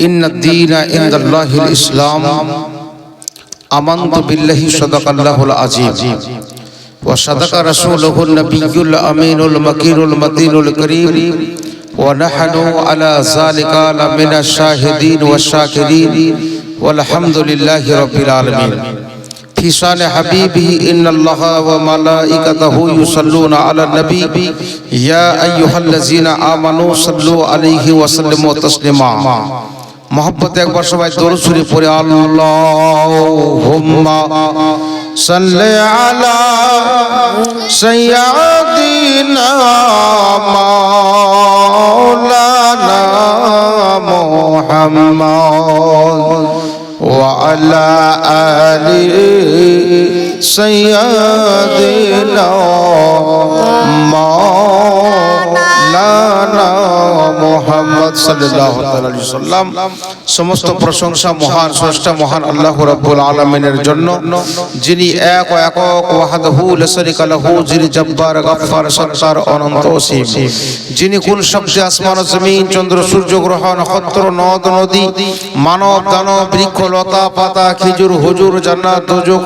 إن الدين عند الله الإسلام آمنت بالله صدق الله العظيم وصدق رسوله النبي الأمين المكين المتين الكريم ونحن على ذلك لمن الشاهدين والشاكرين والحمد لله رب العالمين في شان حبيبه إن الله وملائكته يصلون على النبي يا أيها الذين آمنوا صلوا عليه وسلموا تسليما মহব্বত একবার সবাই দরসুরে পড়ে, আল্লাহুম্মা সাল্লি আলা সাইয়্যিদিনা মাওলানা মুহাম্মদ ওয়া আলা আলি সাইয়্যিদিনা মাওলানা যিনি চন্দ্র, সূর্য, গ্রহ, নক্ষত্র, নদ, নদী, মানব, দানব, বৃক্ষ, লতা, পাতা, খেজুর, হুজুর, জান্নাত, দোজক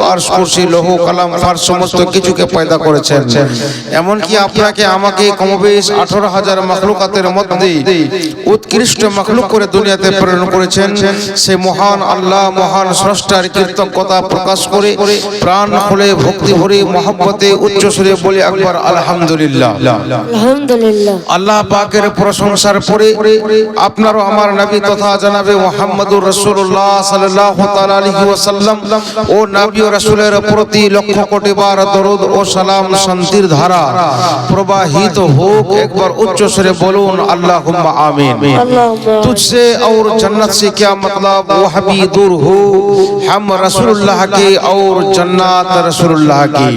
সমস্ত কিছুকে পয়দা করেছেন। এমনকি আপনাকে আমাকে কমবেশ আঠারো হাজার মখলুকাতের মধ্যে উৎকৃষ্ট মখলুক করে দুনিয়াতে প্রেরণ করেছেন। সে মহান আল্লাহ মহান স্রষ্টার কৃতজ্ঞতা প্রকাশ করে প্রাণ খুলে ভক্তি ভরে মহব্বতে উচ্চ সুরে বলে একবার আলহামদুলিল্লাহ। আলহামদুলিল্লাহ। আল্লাহ পাকের প্রশংসার পরে আপনারও আমার নবী তথা জানাবে মোহাম্মদুর রাসূলুল্লাহ সাল্লাল্লাহু তাআলা আলাইহি ওয়াসাল্লাম। ও নবী ও রাসূলের প্রতি লক্ষ কোটি বার দরুদ ও সালাম শান্তির ধারা প্রবাহিত হোক। একবার উচ্চ স্বরে বলুন আল্লাহুম্মা আমিন আল্লাহুম্মা तुझसे और जन्नत से क्या मतलब वह भी दूर हो हम रसूलुल्लाह के और जन्नत रसूलुल्लाह की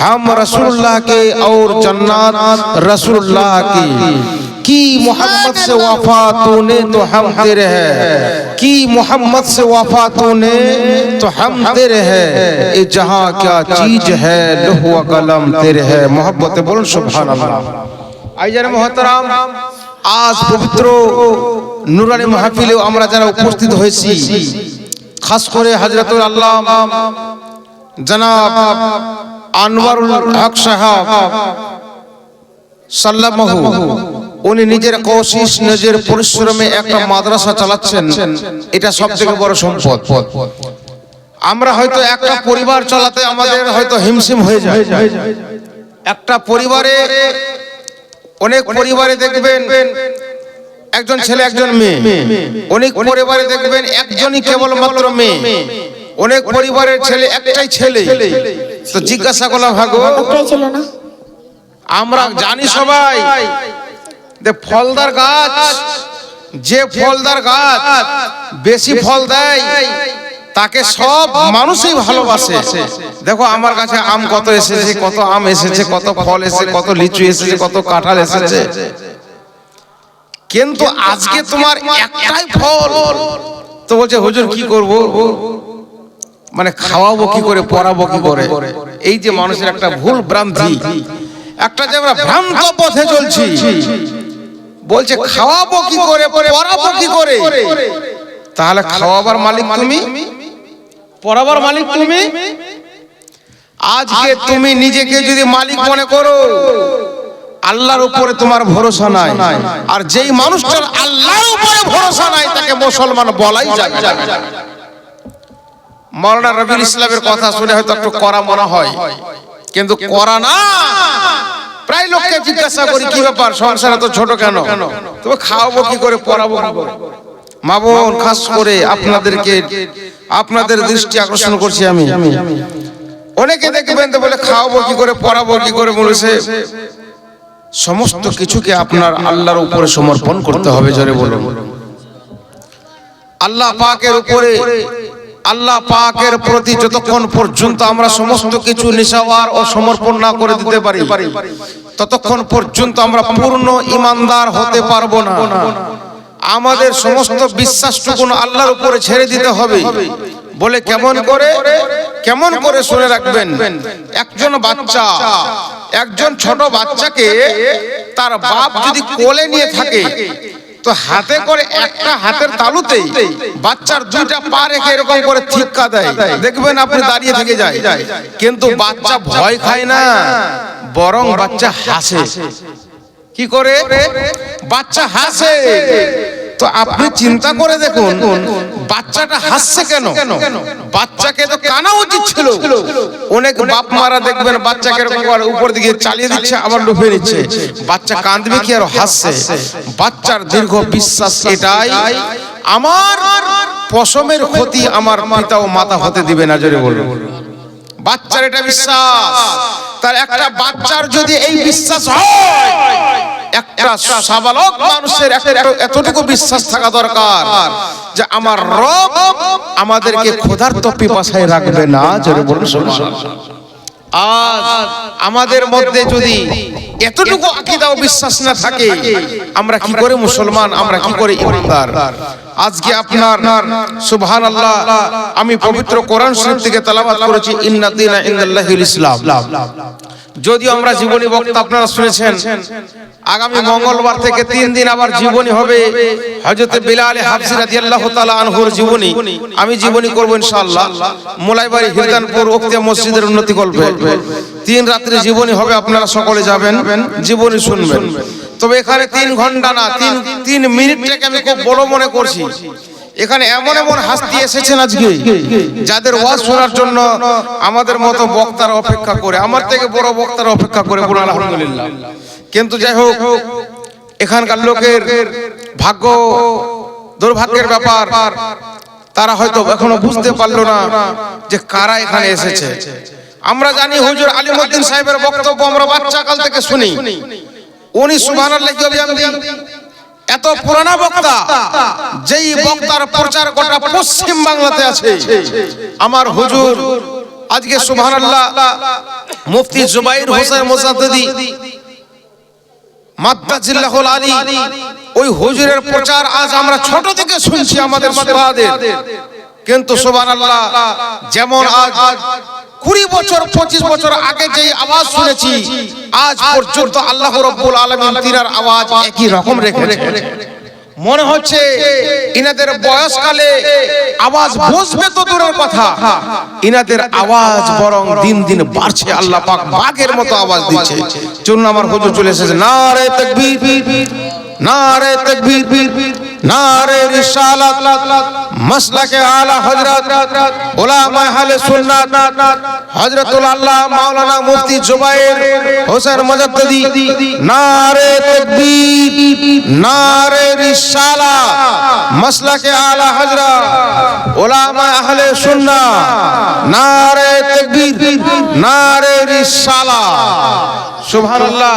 हम रसूलुल्लाह के और जन्नत रसूलुल्लाह की की मोहम्मद से वफा तूने तो हम तेरे है की मोहम्मद से वफा तूने तो हम तेरे है ये जहां क्या चीज है लौह व कलम तेरे है मोहब्बत बोल सुभान अल्लाह আইজার মহতরাম, আজ পবিত্র নুরানি মাহফিলেও আমরা যারা উপস্থিত হয়েছি, খাস করে হজরতুল আল্লাহ জনাব আনওয়ারুল হক সাহাব, সাল্লামাহু, উনি নিজের কোশিশ নিজের পরিশ্রমে একটা মাদ্রাসা চালাচ্ছেন, এটা সব থেকে বড় সম্পদ। আমরা হয়তো একটা পরিবার চালাতে আমাদের হয়তো হিমশিম হয়ে যায়। একটা পরিবারে অনেক পরিবারে দেখবেন একজন ছেলে একজন মেয়ে। অনেক পরিবারে দেখবেন একজনই কেবলমাত্র মেয়ে। অনেক পরিবারের ছেলে একটাই ছেলে। তো জিজ্ঞাসা করলাম ভাগবত একটাই ছিল না? আমরা জানি সবাই যে ফলদার গাছ যে ফলদার গাছ বেশি ফল দেয়। তাকে সব মানুষই ভালোবাসে। দেখো আমার কাছে আম কত এসেছে কত আম এসেছে কত ফল এসেছে কত লিচু এসেছে কত কাঁঠাল এসেছে। কিন্তু আজকে তোমার একটাই ফল। তো বলছে হুজুর কি করব? মানে খাওয়াবো কি করে পড়াবো কি করে? এই যে মানুষের একটা ভুল ভ্রান্তি। একটা যে আমরা ভ্রান্ত পথে চলছি। বলছে খাওয়াবো কি করে পড়াবো কি করে? তাহলে খাওয়াবার মালিক তুমি? পড়াবার মালিক তুমি? আজকে তুমি নিজেকে যদি মালিক মনে করো আল্লাহর উপরে তোমার ভরসা নাই। আর যেই মানুষটার আল্লাহর উপরে ভরসা নাই তাকে মুসলমান বলাই যায় না। মৌলানা রবিউল ইসলামের কথা শুনে হয়তো একটু করা মনে হয়। কিন্তু করা না। প্রায় লোককে জিজ্ঞাসা করি কি ব্যাপার? সংসার এত ছোট কেন? তবে খাওয়াবো কি করে পড়াবো মা বোন খাস করে আপনাদেরকে আপনাদের দৃষ্টি আকর্ষণ করছি আমি। অনেকে দেখবেন তো বলে খাওয়াবো কি করে পড়াবো কি করে বলেছে সমস্ত কিছুকে আপনার আল্লাহর উপরে সমর্পণ করতে হবে জোরে বলুন। আল্লাহ পাকের উপরে আল্লাহ পাকের প্রতি যতক্ষণ পর্যন্ত আমরা সমস্ত কিছু নিশাওয়ার ও সমর্পণ না করে দিতে পারি ততক্ষণ পর্যন্ত আমরা পূর্ণ ইমানদার হতে পারব না। আমাদের সমস্ত বিশ্বাসটুকু আল্লাহর উপরে ছেড়ে দিতে হবে। বলে কেমন করে? কেমন করে শুনে রাখবেন? একজন বাচ্চা একজন ছোট বাচ্চাকে তার বাপ যদি কোলে নিয়ে থাকে তো হাতে করে একটা হাতের তালুতে বাচ্চার দুইটা পা রেখে এরকম করে ঠিক্কা দেয়। দেখবেন আপনি দাঁড়িয়ে থেকে যায়। কিন্তু বাচ্চা ভয় খায় না বরং বাচ্চা হাসে। কি করে? বাচ্চা হাসে। তো আপনি চিন্তা করে দেখুন বাচ্চাটা হাসছে কেন? বাচ্চাকে তো কানা উচিত ছিল। অনেক বাপ মারা দেখবেন বাচ্চাকে এরকম করে উপর দিকে চালিয়ে দিচ্ছে আবার ডুবে নিচ্ছে। বাচ্চা কাঁদবে কি আর হাসছে? বাচ্চার দীর্ঘ বিশ্বাস এটাই। আমার পশমের ক্ষতি আমার পিতা ও মাতা হতে দিবে না জোরে বলুন। বাচ্চার এটা বিশ্বাস। তার একটা বাচ্চার যদি এই বিশ্বাস হয়, একটা সাবালক মানুষের এতটুকু বিশ্বাস থাকা দরকার যে আমার রব আমাদেরকে ক্ষুধার্ত পিপাসায় রাখবে না। জোরে বলুন আর আমাদের মধ্যে যদি এতটুকু আকিদা ও বিশ্বাস না থাকে আমরা কি করে মুসলমান আমরা কি করে ইমানদার? আজকে আপনার সুবহানাল্লাহ আমি পবিত্র কোরআন শরীফ থেকে তেলাওয়াত করেছি ইন্নাদিনা ইন্দাল্লাহিল ইসলাম। যদিও আমরা জীবনী বক্তা আপনারা শুনেছেন আগামী মঙ্গলবার থেকে তিন দিন আবার জীবনী হবে হযরত বিলাল হাফসি রাদিয়াল্লাহু তাআলা আনহুর জীবনী। আমি জীবনী করব ইনশাআল্লাহ। মোলাইবাড়ি হিরদানপুর উক্তিয়া মসজিদের উন্নতি করবে। তিন রাত্রি জীবনী হবে আপনারা সকলে যাবেন। জীবনী শুনবেন। তবে এখানে তিন ঘণ্টা না তিন তিন মিনিটটাকে আমি খুব বড় মনে করছি। এখানে এমন এমন হাসতি এসেছেন আজকে, যাদের ওয়াজ শোনার জন্য আমাদের মতো বক্তারা অপেক্ষা করে, আমার থেকে বড় বক্তারা অপেক্ষা করে বলুন, আলহামদুলিল্লাহ। কিন্তু যাই হোক, এখানকার লোকের ভাগ্য, দুর্ভাগ্যের ব্যাপার, তারা হয়তো এখনও বুঝতে পারল না যে কারা এখানে এসেছে। আমরা জানি হুজুর আলিমুদ্দিন সাহেবের বক্তব্য আমরা বাচ্চা কাল থেকে শুনি। উনি সুবহানাল্লাহ কি এত পুরানা বক্তা যেই বক্তার প্রচার গোটা পশ্চিম বাংলাতে আছে। আমার হুজুর আজকে সুবহানাল্লাহ মুফতি জুবাইর হোসেন মুসাদ্দিদি মাদ্দাজিল্লাহুল আলী ওই হুজুরের প্রচার আজ আমরা ছোট থেকে শুনছি আমাদের উস্তাদের কিন্তু সুবহানাল্লাহ যেমন আজ কুড়ি বছর, পঁচিশ বছর আগে যে আওয়াজ শুনেছি, আজ পর্যন্ত আল্লাহ রব্বুল আলমিন তিনার আওয়াজ একই রকম রেখে রেখে মনে হচ্ছে ইনাদের বয়সকালে আওয়াজ বসবে তো দূরের কথা, ইনাদের আওয়াজ বরং দিন দিন বাড়ছে, আল্লাহ পাক বাঘের মতো আওয়াজ দিচ্ছে। চলুন আমার হুজুর চলে এসেছে, নারে তাকবীর নারে তাকবীর। नारे रिसालत मसला के आला हज़रत उलामा अहले सुन्नत हज़रत अल्लाह मौलाना मुफ्ती जुबैर, हुसैन मजद्दी नारे तकबीर, नारे रिसाला मसला के आला हज़रत उलामा अहले सुन्नत, नारे तकबीर, नारे रिसाला। সুবহানাল্লাহ।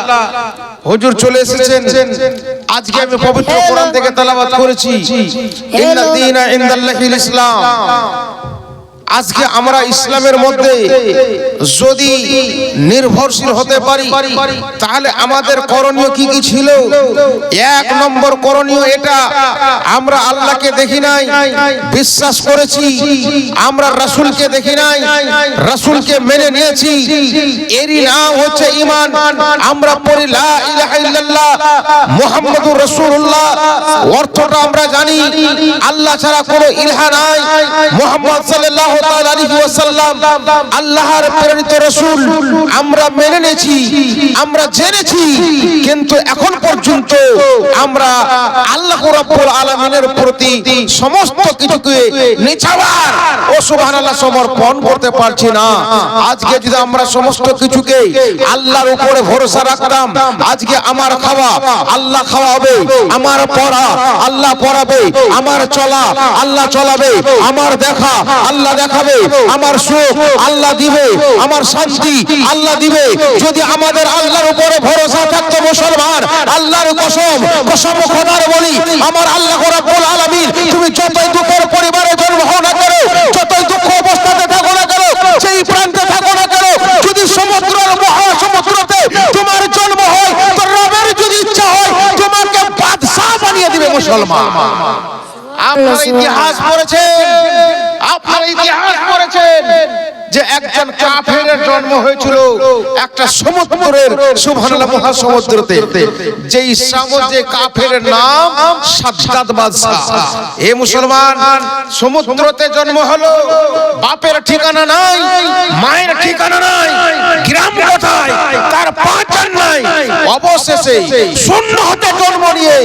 হুজুর চলে এসেছেন। আজকে আমি পবিত্র কোরআন থেকে তেলাওয়াত করেছি। ইন্না দীনা ইনদাল্লাহিল ইসলাম। আজকে আমরা ইসলামের মধ্যে যদি নির্ভরশীল হতে পারি তাহলে আমাদের করণীয় কি কি ছিল? এক নম্বর করণীয় এটা আমরা আল্লাহকে দেখি নাই বিশ্বাস করেছি আমরা রাসূলকে দেখি নাই রাসূলকে মেনে নিয়েছি এরই নাম হচ্ছে ঈমান। আমরা পড়ি লা ইলাহা ইল্লাল্লাহ মুহাম্মাদুর রাসূলুল্লাহ অর্থটা আমরা জানি আল্লাহ ছাড়া কোনো ইলাহা নাই মুহাম্মদ সাল্লাল্লাহু আল্লাহর প্রেরিত আমরা মেনে নিয়েছি, আমরা জেনেছি, কিন্তু এখন পর্যন্ত আমরা আল্লাহ রাব্বুল আলামিনের প্রতি সমস্ত কিছুকে ও সুবহানাল্লাহ সমর্পণ করতে পারছি না। আজকে যদি আমরা সমস্ত কিছুকে আল্লাহর উপরে ভরসা রাখতাম, আজকে আমার খাওয়া আল্লাহ খাওয়াবে, আমার পড়া আল্লাহ পড়াবে, আমার চলা আল্লাহ চলাবে, আমার দেখা আল্লাহ দেখাবে আমার সুখ আল্লাহ দিবে আমার শান্তি আল্লাহ দিবে। যদি আমাদের আল্লাহর উপরে ভরসা থাকতো মুসলমান আল্লাহর কসম কসম খোদার বলি আমার আল্লাহ রাব্বুল আলামিন তুমি যতই দুঃখের পরিবারে জন্ম হও না করো যতই দুঃখ অবস্থাতে থাকো না করো যেই প্রান্তে থাকো না করো যদি সমুদ্রের মহাসমুদ্রতে তোমার জন্ম হয় তো রবের যদি ইচ্ছা হয় তোমাকে বাদশাহ বানিয়ে দিবে মুসলমান। আপনারা ইতিহাস পড়েছেন। আপনারা ইতিহাস পড়েছেন যে একজন কাফেরের জন্ম হয়েছিল একটা সমুদ্রের সুবহানাল্লাহ মহাসমুদ্রতে। যেই সামুদ্রে কাফের নাম সাদ্দাত বাদশাহ। এ মুসলমান সমুদ্রতে জন্ম হলো বাপের ঠিকানা নাই মায়ের ঠিকানা নাই গ্রাম কোথায় তার অবশেষে শূন্য হতে জন্ম নিয়ে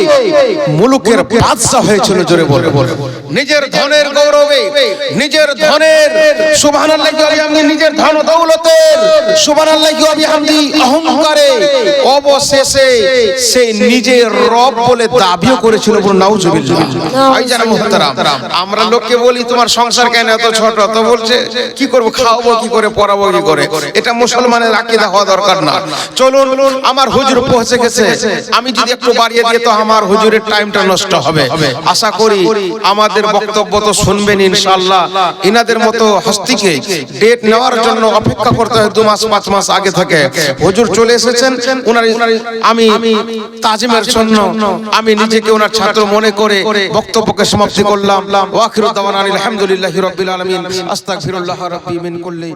মুলুকের বাদশাহ হয়েছিল জোরে বলে নিজের ধনের গৌরবে নিজের ধনের সুবহানাল্লাহি ওয়া বিহামদি নিজের ধন দৌলতের সুবহানাল্লাহি ওয়া বিহামদি অহংকারে অবশেষে সে নিজের রব বলে দাবিও করেছিল বলে নাউজুবিল্লাহ। ভাই মুহতারাম আমরা লোককে বলি তোমার সংসার কেন এত ছোট? তো বলছে কি করব খাওয়াবো কি করে পড়াবো কি করে? এটা মুসলমানের আকীদা হওয়া দরকার না। চলুন আমার হুজুর পৌঁছে গেছে। আমি যদি একটু বাড়িয়ে দিয়ে তো আমার হুজুরের টাইমটা নষ্ট হবে। আশা করি আমাদের বক্তব্য তো শুনবেন ইনশাআল্লাহ। ইনাদের মতো হস্তিকে ডেট নেওয়ার জন্য অপেক্ষা করতে হয় দু মাস পাঁচ মাস আগে থেকে। হুজুর চলে এসেছেন ওনার আমি তাজিমের জন্য আমি নিজেকে ওনার ছাত্র মনে করে বক্তব্যকে সমাপ্তি করলাম। ওয়াখিরু দাওয়ানা আলহামদুলিল্লাহি রাব্বিল আলামিন। আস্তাগফিরুল্লাহ রাব্বি মিন কুল্লি।